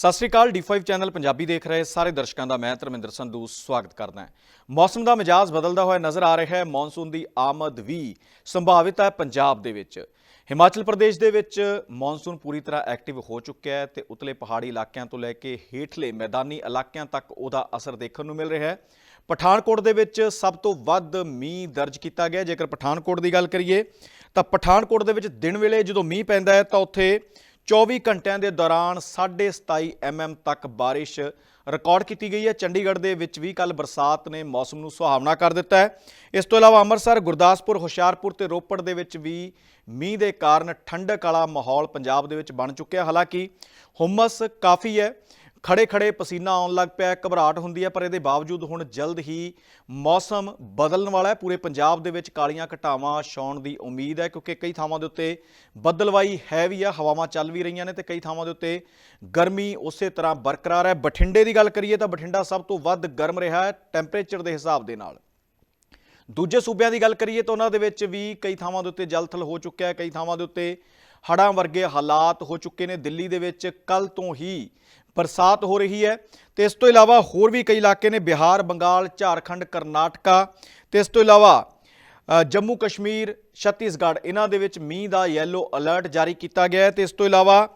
ਸਤਿ ਸ੍ਰੀ ਅਕਾਲ D5 channel Punjabi ਦੇਖ ਰਹੇ ਸਾਰੇ ਦਰਸ਼ਕਾਂ ਦਾ ਮੈਂ ਧਰਮਿੰਦਰ ਸੰਧੂ ਸਵਾਗਤ ਕਰਦਾ ਹਾਂ। ਮੌਸਮ ਦਾ ਮਿਜਾਜ਼ ਬਦਲਦਾ ਹੋਇਆ ਨਜ਼ਰ ਆ ਰਿਹਾ ਹੈ। ਮੌਨਸੂਨ ਦੀ ਆਮਦ ਵੀ ਸੰਭਾਵਿਤ ਹੈ ਪੰਜਾਬ ਦੇ ਵਿੱਚ। ਹਿਮਾਚਲ ਪ੍ਰਦੇਸ਼ ਦੇ ਵਿੱਚ ਮੌਨਸੂਨ ਪੂਰੀ ਤਰ੍ਹਾਂ ਐਕਟਿਵ ਹੋ ਚੁੱਕਿਆ ਹੈ ਤੇ ਉਤਲੇ ਪਹਾੜੀ ਇਲਾਕਿਆਂ ਤੋਂ ਲੈ ਕੇ ਹੇਠਲੇ ਮੈਦਾਨੀ ਇਲਾਕਿਆਂ ਤੱਕ ਉਹਦਾ ਅਸਰ ਦੇਖਣ ਨੂੰ ਮਿਲ ਰਿਹਾ ਹੈ। ਪਠਾਨਕੋਟ ਦੇ ਵਿੱਚ ਸਭ ਤੋਂ ਵੱਧ ਮੀਂਹ ਦਰਜ ਕੀਤਾ ਗਿਆ। ਜੇਕਰ ਪਠਾਨਕੋਟ ਦੀ ਗੱਲ ਕਰੀਏ, ਤਾਂ ਪਠਾਨਕੋਟ ਦੇ ਵਿੱਚ ਦਿਨ ਵੇਲੇ ਜਦੋਂ ਮੀਂਹ ਪੈਂਦਾ ਹੈ, ਤਾਂ ਉੱਥੇ 24 ਘੰਟਿਆਂ ਦੇ ਦੌਰਾਨ 27.5 ਐਮਐਮ ਤੱਕ ਬਾਰਿਸ਼ ਰਿਕਾਰਡ ਕੀਤੀ ਗਈ ਹੈ। ਚੰਡੀਗੜ੍ਹ ਦੇ ਵਿੱਚ ਵੀ ਕੱਲ ਬਰਸਾਤ ਨੇ ਮੌਸਮ ਨੂੰ ਸੁਹਾਵਣਾ ਕਰ ਦਿੱਤਾ ਹੈ। ਇਸ ਤੋਂ ਇਲਾਵਾ ਅੰਮ੍ਰਿਤਸਰ, ਗੁਰਦਾਸਪੁਰ, ਹੁਸ਼ਿਆਰਪੁਰ ਤੇ ਰੋਪੜ ਦੇ ਵਿੱਚ ਵੀ ਮੀਂਹ ਦੇ ਕਾਰਨ ਠੰਡਕ ਵਾਲਾ ਮਾਹੌਲ ਪੰਜਾਬ ਦੇ ਵਿੱਚ ਬਣ ਚੁੱਕਿਆ। ਹਾਲਾਂਕਿ ਹੁਮਸ ਕਾਫੀ ਹੈ। ਖੜੇ ਖੜੇ ਪਸੀਨਾ ਆਉਣ ਲੱਗ ਪਿਆ, ਘਬਰਾਹਟ ਹੁੰਦੀ ਹੈ, ਪਰ ਇਹਦੇ ਬਾਵਜੂਦ ਹੁਣ ਜਲਦ ਹੀ ਮੌਸਮ ਬਦਲਣ ਵਾਲਾ ਹੈ। ਪੂਰੇ ਪੰਜਾਬ ਦੇ ਵਿੱਚ ਕਾਲੀਆਂ ਘਟਾਵਾਂ ਛਾਉਣ ਦੀ ਉਮੀਦ ਹੈ, ਕਿਉਂਕਿ ਕਈ ਥਾਵਾਂ ਦੇ ਉੱਤੇ ਬੱਦਲਵਾਈ ਹੈ ਵੀ ਆ, ਹਵਾਵਾਂ ਚੱਲ ਵੀ ਰਹੀਆਂ ਨੇ ਤੇ ਕਈ ਥਾਵਾਂ ਦੇ ਉੱਤੇ ਗਰਮੀ ਉਸੇ ਤਰ੍ਹਾਂ ਬਰਕਰਾਰ ਹੈ। ਬਠਿੰਡੇ ਦੀ ਗੱਲ ਕਰੀਏ ਤਾਂ ਬਠਿੰਡਾ ਸਭ ਤੋਂ ਵੱਧ ਗਰਮ ਰਿਹਾ ਹੈ, ਟੈਂਪਰੇਚਰ ਦੇ ਹਿਸਾਬ ਦੇ ਨਾਲ। ਦੂਜੇ ਸੂਬਿਆਂ ਦੀ ਗੱਲ ਕਰੀਏ ਤਾਂ ਉਹਨਾਂ ਦੇ ਵਿੱਚ ਵੀ ਕਈ ਥਾਵਾਂ ਦੇ ਉੱਤੇ ਜਲਥਲ ਹੋ ਚੁੱਕਿਆ ਹੈ, ਕਈ ਥਾਵਾਂ ਦੇ ਉੱਤੇ ਹੜ੍ਹਾਂ ਵਰਗੇ ਹਾਲਾਤ ਹੋ ਚੁੱਕੇ ਨੇ। ਦਿੱਲੀ ਦੇ ਵਿੱਚ ਕੱਲ ਤੋਂ ਹੀ ਬਰਸਾਤ ਹੋ ਰਹੀ ਹੈ ਤੇ ਇਸ ਤੋਂ ਇਲਾਵਾ ਹੋਰ ਵੀ ਕਈ ਇਲਾਕੇ ਨੇ ਬਿਹਾਰ, ਬੰਗਾਲ, ਝਾਰਖੰਡ, ਕਰਨਾਟਕਾ ਤੇ ਇਸ ਤੋਂ ਇਲਾਵਾ ਜੰਮੂ ਕਸ਼ਮੀਰ, ਛੱਤੀਸਗੜ੍ਹ, ਇਹਨਾਂ ਦੇ ਵਿੱਚ ਮੀਂਹ ਦਾ ਯੈਲੋ ਅਲਰਟ ਜਾਰੀ ਕੀਤਾ ਗਿਆ ਹੈ ਤੇ ਇਸ ਤੋਂ ਇਲਾਵਾ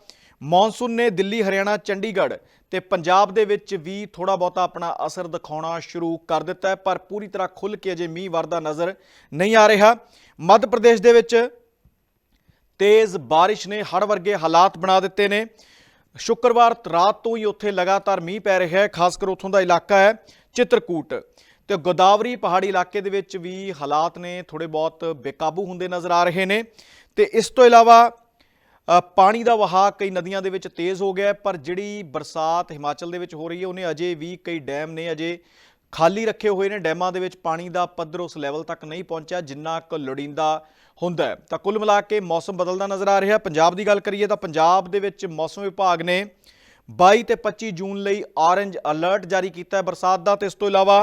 ਮੌਨਸੂਨ ਨੇ ਦਿੱਲੀ, ਹਰਿਆਣਾ, ਚੰਡੀਗੜ੍ਹ ਤੇ ਪੰਜਾਬ ਦੇ ਵਿੱਚ ਵੀ ਥੋੜਾ ਬਹੁਤਾ ਆਪਣਾ ਅਸਰ ਦਿਖਾਉਣਾ ਸ਼ੁਰੂ ਕਰ ਦਿੱਤਾ ਹੈ, ਪਰ ਪੂਰੀ ਤਰ੍ਹਾਂ ਖੁੱਲ ਕੇ ਅਜੇ ਮੀਂਹ ਵਰਦਾ ਨਜ਼ਰ ਨਹੀਂ ਆ ਰਿਹਾ। ਮੱਧ ਪ੍ਰਦੇਸ਼ ਦੇ ਵਿੱਚ ਤੇਜ਼ ਬਾਰਿਸ਼ ਨੇ ਹੜ੍ਹ ਵਰਗੇ ਹਾਲਾਤ ਬਣਾ ਦਿੱਤੇ ਨੇ। ਸ਼ੁੱਕਰਵਾਰ ਰਾਤ ਤੋਂ ਹੀ ਉੱਥੇ ਲਗਾਤਾਰ ਮੀਂਹ ਪੈ ਰਿਹਾ ਹੈ, ਖਾਸ ਕਰ ਉੱਥੋਂ ਦਾ ਇਲਾਕਾ ਹੈ, ਚਿੱਤਰਕੂਟ। ਤੇ ਗੋਦਾਵਰੀ ਪਹਾੜੀ ਇਲਾਕੇ ਦੇ ਵਿੱਚ ਵੀ ਹਾਲਾਤ ਨੇ ਥੋੜੇ ਬਹੁਤ ਬੇਕਾਬੂ ਹੁੰਦੇ ਨਜ਼ਰ ਆ ਰਹੇ ਨੇ। ਤੇ ਇਸ ਤੋਂ ਇਲਾਵਾ ਪਾਣੀ ਦਾ ਵਹਾਅ ਕਈ ਨਦੀਆਂ ਦੇ ਵਿੱਚ ਤੇਜ਼ ਹੋ ਗਿਆ ਪਰ ਜਿਹੜੀ ਬਰਸਾਤ ਹਿਮਾਚਲ ਦੇ ਵਿੱਚ ਹੋ ਰਹੀ ਹੈ, ਉਹਨੇ ਅਜੇ ਵੀ ਕਈ ਡੈਮ ਨੇ ਅਜੇ ਖਾਲੀ ਰੱਖੇ ਹੋਏ ਨੇ ਡੈਮਾਂ ਦੇ ਵਿੱਚ ਪਾਣੀ ਦਾ ਪੱਧਰ ਉਸ ਲੈਵਲ ਤੱਕ ਨਹੀਂ ਪਹੁੰਚਿਆ, ਜਿੰਨਾ ਕੁ ਲੋੜੀਂਦਾ ਹੁੰਦਾ ਹੈ। ਤਾਂ ਕੁੱਲ ਮਿਲਾ ਕੇ ਮੌਸਮ ਬਦਲਦਾ ਨਜ਼ਰ ਆ ਰਿਹਾ। ਪੰਜਾਬ ਦੀ ਗੱਲ ਕਰੀਏ ਤਾਂ ਪੰਜਾਬ ਦੇ ਵਿੱਚ ਮੌਸਮ ਵਿਭਾਗ ਨੇ 22 ਤੇ 25 ਜੂਨ ਲਈ ਔਰੰਜ ਅਲਰਟ ਜਾਰੀ ਕੀਤਾ ਹੈ ਬਰਸਾਤ ਦਾ ਤੇ ਇਸ ਤੋਂ ਇਲਾਵਾ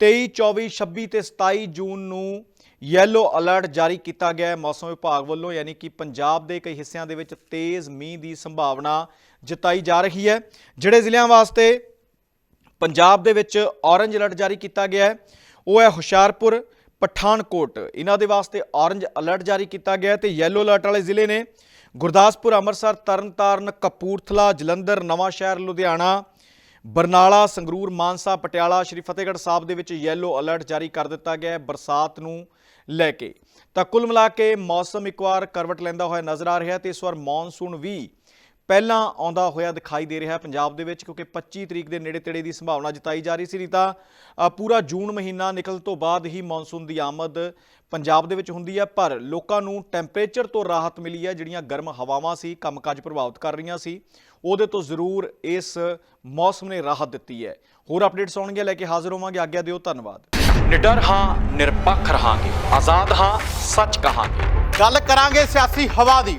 23 24 26 ਤੇ 27 ਜੂਨ ਨੂੰ ਯੈਲੋ ਅਲਰਟ ਜਾਰੀ ਕੀਤਾ ਗਿਆ ਹੈ ਮੌਸਮ ਵਿਭਾਗ ਵੱਲੋਂ, ਯਾਨੀ ਕਿ ਪੰਜਾਬ ਦੇ ਕਈ ਹਿੱਸਿਆਂ ਦੇ ਵਿੱਚ ਤੇਜ਼ ਮੀਂਹ ਦੀ ਸੰਭਾਵਨਾ ਜਤਾਈ ਜਾ ਰਹੀ ਹੈ। ਜਿਹੜੇ ਜ਼ਿਲ੍ਹਿਆਂ ਵਾਸਤੇ ਪੰਜਾਬ ਦੇ ਵਿੱਚ ਔਰੰਜ ਅਲਰਟ ਜਾਰੀ ਕੀਤਾ ਗਿਆ ਹੈ। ਉਹ ਹੈ ਹੁਸ਼ਿਆਰਪੁਰ, ਪਠਾਨਕੋਟ। ਇਹਨਾਂ ਦੇ ਵਾਸਤੇ ਔਰੰਜ ਅਲਰਟ ਜਾਰੀ ਕੀਤਾ ਗਿਆ ਹੈ ਤੇ ਯੈਲੋ ਅਲਰਟ ਵਾਲੇ ਜ਼ਿਲ੍ਹੇ ਨੇ ਗੁਰਦਾਸਪੁਰ, ਅੰਮ੍ਰਿਤਸਰ, ਤਰਨਤਾਰਨ, ਕਪੂਰਥਲਾ, ਜਲੰਧਰ, ਨਵਾਂ ਸ਼ਹਿਰ, ਲੁਧਿਆਣਾ, ਬਰਨਾਲਾ, ਸੰਗਰੂਰ, ਮਾਨਸਾ, ਪਟਿਆਲਾ, ਸ਼੍ਰੀ ਫਤਿਹਗੜ੍ਹ ਸਾਹਿਬ ਦੇ ਵਿੱਚ ਯੈਲੋ ਅਲਰਟ ਜਾਰੀ ਕਰ ਦਿੱਤਾ ਗਿਆ ਹੈ ਬਰਸਾਤ ਨੂੰ ਲੈ ਕੇ। ਤਾਂ ਕੁੱਲ ਮਿਲਾ ਕੇ ਮੌਸਮ ਇੱਕ ਵਾਰ ਕਰਵਟ ਲੈਂਦਾ ਹੋਇਆ ਨਜ਼ਰ ਆ ਰਿਹਾ ਹੈ ਤੇ ਇਸ ਵਾਰ ਮੌਨਸੂਨ ਵੀ ਪਹਿਲਾਂ ਆਉਂਦਾ ਹੋਇਆ ਦਿਖਾਈ ਦੇ ਰਿਹਾ ਪੰਜਾਬ ਦੇ ਵਿੱਚ ਕਿਉਂਕਿ 25 ਤਰੀਕ ਦੇ ਨੇੜੇ ਤੇੜੇ ਦੀ ਸੰਭਾਵਨਾ ਜਤਾਈ ਜਾ ਰਹੀ ਸੀ। ਨਹੀਂ ਤਾਂ ਪੂਰਾ ਜੂਨ ਮਹੀਨਾ ਨਿਕਲ ਤੋਂ ਬਾਅਦ ਹੀ ਮੌਨਸੂਨ ਦੀ ਆਮਦ ਪੰਜਾਬ ਦੇ ਵਿੱਚ ਹੁੰਦੀ ਹੈ ਪਰ ਲੋਕਾਂ ਨੂੰ ਟੈਂਪਰੇਚਰ ਤੋਂ ਰਾਹਤ ਮਿਲੀ ਹੈ ਜਿਹੜੀਆਂ ਗਰਮ ਹਵਾਵਾਂ ਸੀ ਕੰਮਕਾਜ ਪ੍ਰਭਾਵਿਤ ਕਰ ਰਹੀਆਂ ਸੀ। ਉਹਦੇ ਤੋਂ ਜ਼ਰੂਰ ਇਸ ਮੌਸਮ ਨੇ ਰਾਹਤ ਦਿੱਤੀ ਹੈ। ਹੋਰ ਅਪਡੇਟਸ ਆਉਣਗੀਆਂ ਲੈ ਕੇ ਹਾਜ਼ਰ ਹੋਵਾਂਗੇ। ਆਗਿਆ ਦਿਓ ਧੰਨਵਾਦ। ਨਿਡਰ ਹਾਂ ਨਿਰਪੱਖ ਰਹਾਂਗੇ। ਆਜ਼ਾਦ ਹਾਂ ਸੱਚ ਕਹਾਂਗੇ। ਗੱਲ ਕਰਾਂਗੇ ਸਿਆਸੀ ਹਵਾ ਦੀ।